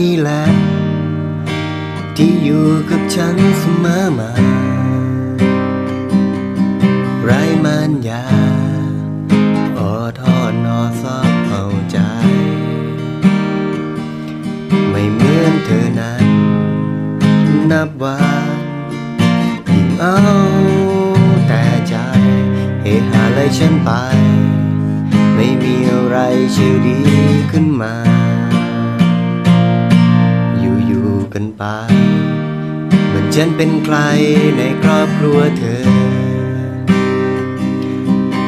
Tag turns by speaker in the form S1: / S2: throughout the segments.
S1: นี่แหละ ที่อยู่กับฉันเสมอมา ไรมันยาอดทอนนอซอบเอาใจ ไม่เหมือนเธอนั้น นับวันยิ่งเอาแต่ใจเฮหาเลยฉันไป ไม่มีอะไรชื่อดีขึ้นมา กันไป เหมือนฉันเป็นใครในครอบครัวเธอ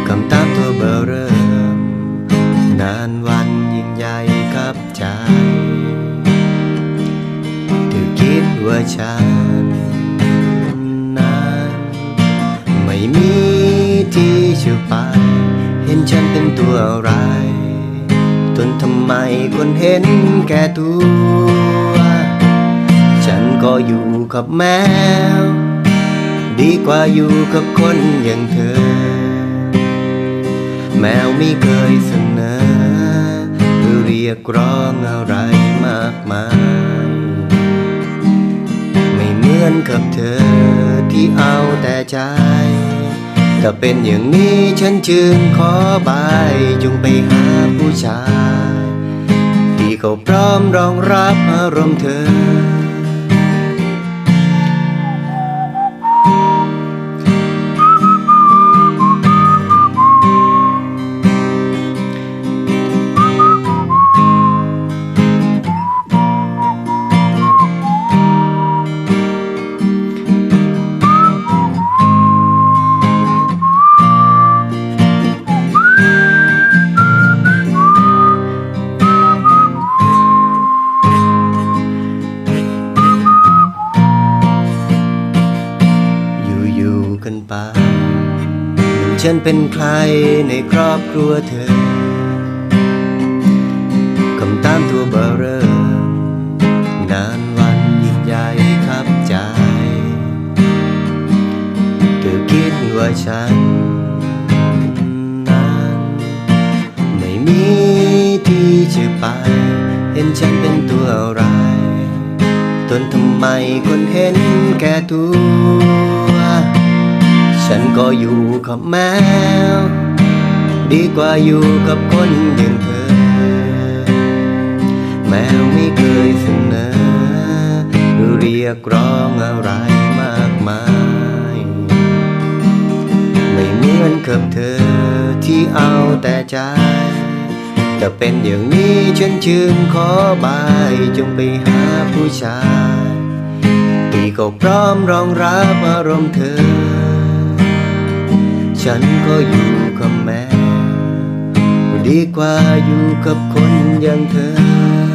S1: คำตามตัวเบอร์เริ่ม นานวันยิ่งใหญ่กับใจ เธอคิดว่าฉันนั้นไม่มีที่จะไป เห็นฉันเป็นตัวอะไรจนทำไมคนเห็นแก่ตัว ก็อยู่กับแมว ดีกว่าอยู่กับคนอย่างเธอ แมวไม่เคยเสนอหรือเรียกร้องอะไรมากมาย ไม่เหมือนกับเธอที่เอาแต่ใจถ้าเป็นอย่างนี้ฉันจึงขอบายจงไปหาผู้ชาย ที่เขาพร้อมรองรับอารมณ์เธอ ไปเหมือนฉันเป็นใครในครอบครัวเธอ คำตามตัวเบอร์เริ่มนานวันยิ่งใหญ่ครับใจ เธอคิดว่าฉันนั้นไม่มีที่จะไป เห็นฉันเป็นตัวอะไรจนทำไมคนเห็นแก่ตัว ฉันก็อยู่กับแมว ดีกว่าอยู่กับคนอย่างเธอ แมวไม่เคยเสนอหรือเรียกร้องอะไรมากมาย ไม่เหมือนกับเธอที่เอาแต่ใจแต่เป็นอย่างนี้ฉันจึงขอบายจงไปหาผู้ชายที่เขาพร้อมรองรับอารมณ์เธอ ฉันก็อยู่กับแม่ ดีกว่าอยู่กับคนอย่างเธอ